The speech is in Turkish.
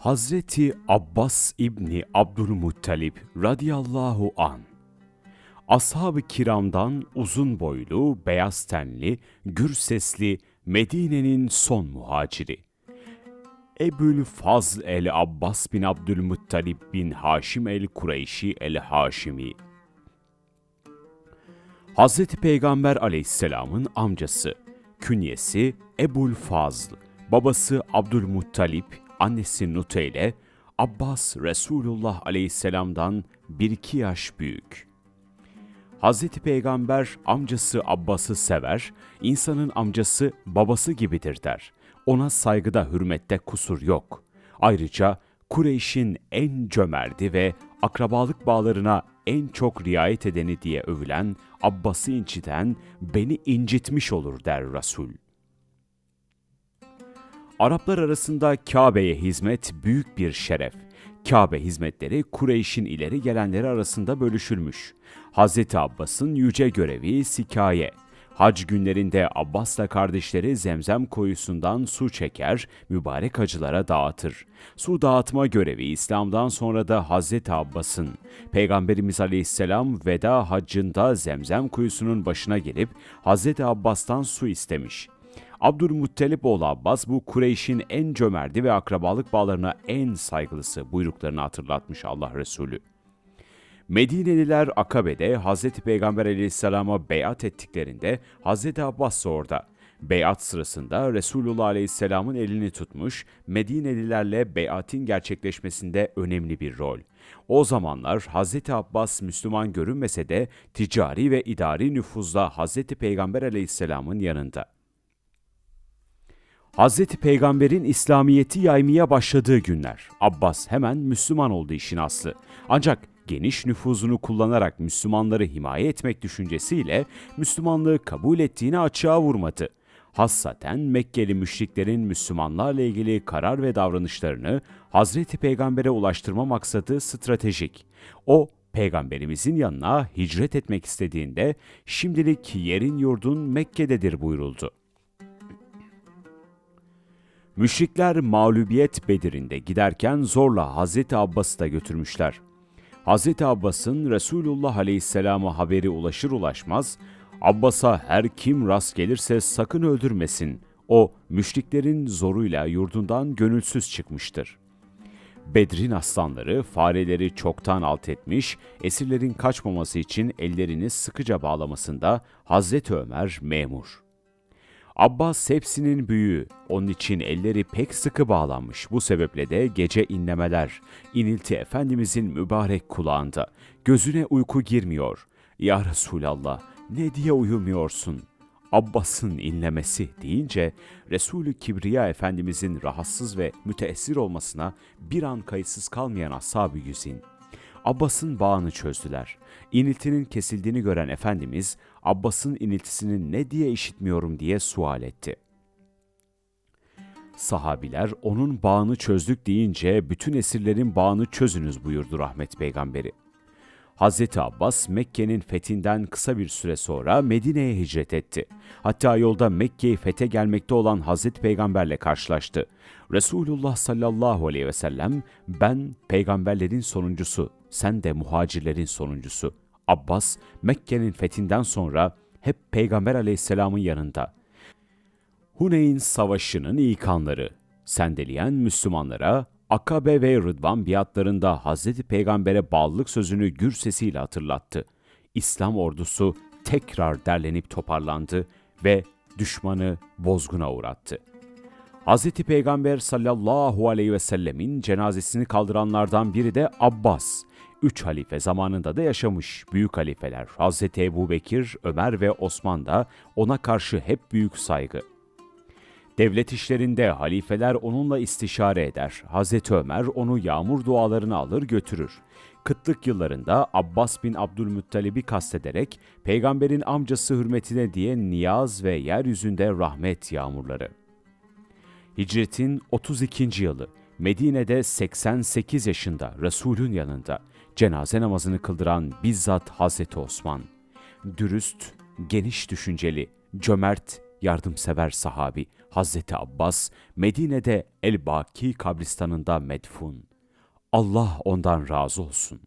Hazreti Abbas İbni Abdülmuttalip radıyallahu an Ashab-ı kiramdan uzun boylu, beyaz tenli, gür sesli Medine'nin son muhaciri. Ebül Fazl el Abbas bin Abdülmuttalip bin Haşim el Kureyşi el Haşimi. Hazreti Peygamber aleyhisselamın amcası, künyesi Ebul Fazl, babası Abdülmuttalip, annesi Nuteyle, Abbas Resulullah aleyhisselamdan bir iki yaş büyük. Hazreti Peygamber amcası Abbas'ı sever, insanın amcası babası gibidir der. Ona saygıda hürmette kusur yok. Ayrıca Kureyş'in en cömerti ve akrabalık bağlarına en çok riayet edeni diye övülen Abbas'ı inciten beni incitmiş olur der Resul. Araplar arasında Kabe'ye hizmet büyük bir şeref. Kabe hizmetleri Kureyş'in ileri gelenleri arasında bölüşülmüş. Hz. Abbas'ın yüce görevi sikaye. Hac günlerinde Abbas'la kardeşleri zemzem koyusundan su çeker, mübarek hacılara dağıtır. Su dağıtma görevi İslam'dan sonra da Hz. Abbas'ın. Peygamberimiz Aleyhisselam veda haccında zemzem kuyusunun başına gelip Hz. Abbas'tan su istemiş. Abdülmuttalip oğlu Abbas bu Kureyş'in en cömerti ve akrabalık bağlarına en saygılısı buyruklarını hatırlatmış Allah Resulü. Medineliler Akabe'de Hz. Peygamber aleyhisselama beyat ettiklerinde Hz. Abbas da orada. Beyat sırasında Resulullah aleyhisselamın elini tutmuş, Medinelilerle beyatin gerçekleşmesinde önemli bir rol. O zamanlar Hz. Abbas Müslüman görünmese de ticari ve idari nüfuzla Hz. Peygamber aleyhisselamın yanında. Hz. Peygamber'in İslamiyet'i yaymaya başladığı günler. Abbas hemen Müslüman oldu işin aslı. Ancak geniş nüfuzunu kullanarak Müslümanları himaye etmek düşüncesiyle Müslümanlığı kabul ettiğini açığa vurmadı. Hassaten Mekkeli müşriklerin Müslümanlarla ilgili karar ve davranışlarını Hazreti Peygamber'e ulaştırma maksadı stratejik. O Peygamberimizin yanına hicret etmek istediğinde şimdilik yerin yurdun Mekke'dedir buyuruldu. Müşrikler mağlubiyet Bedir'inde giderken zorla Hazreti Abbas'ı da götürmüşler. Hazreti Abbas'ın Resulullah Aleyhisselam'a haberi ulaşır ulaşmaz, Abbas'a her kim rast gelirse sakın öldürmesin. O müşriklerin zoruyla yurdundan gönülsüz çıkmıştır. Bedrin aslanları fareleri çoktan alt etmiş, esirlerin kaçmaması için ellerini sıkıca bağlamasında Hazreti Ömer memur. Abbas hepsinin büyüğü, onun için elleri pek sıkı bağlanmış. Bu sebeple de gece inlemeler, inilti Efendimizin mübarek kulağında. Gözüne uyku girmiyor. Ya Resulallah, ne diye uyumuyorsun? Abbas'ın inlemesi deyince Resulü Kibriya Efendimizin rahatsız ve müteessir olmasına bir an kayıtsız kalmayan ashab-ı yüzin. Abbas'ın bağını çözdüler. İniltinin kesildiğini gören Efendimiz, Abbas'ın iniltisini ne diye işitmiyorum diye sual etti. Sahabiler onun bağını çözdük deyince bütün esirlerin bağını çözünüz buyurdu rahmet peygamberi. Hz. Abbas Mekke'nin fethinden kısa bir süre sonra Medine'ye hicret etti. Hatta yolda Mekke'yi fete gelmekte olan Hz. Peygamberle karşılaştı. Resulullah sallallahu aleyhi ve sellem ben peygamberlerin sonuncusu, sen de muhacirlerin sonuncusu. Abbas Mekke'nin fethinden sonra hep Peygamber aleyhisselamın yanında. Huneyn Savaşı'nın ilk anları, sendeleyen Müslümanlara Akabe ve Rıdvan biatlarında Hazreti Peygamber'e bağlılık sözünü gür sesiyle hatırlattı. İslam ordusu tekrar derlenip toparlandı ve düşmanı bozguna uğrattı. Hazreti Peygamber sallallahu aleyhi ve sellemin cenazesini kaldıranlardan biri de Abbas. Üç halife zamanında da yaşamış büyük halifeler Hazreti Ebu Bekir, Ömer ve Osman da ona karşı hep büyük saygı. Devlet işlerinde halifeler onunla istişare eder. Hazreti Ömer onu yağmur dualarını alır götürür. Kıtlık yıllarında Abbas bin Abdülmuttalib'i kastederek peygamberin amcası hürmetine diye niyaz ve yeryüzünde rahmet yağmurları. Hicretin 32. yılı Medine'de 88 yaşında Resulün yanında cenaze namazını kıldıran bizzat Hazreti Osman. Dürüst, geniş düşünceli, cömert, yardımsever sahabi Hazreti Abbas Medine'de El-Baki kabristanında medfun. Allah ondan razı olsun.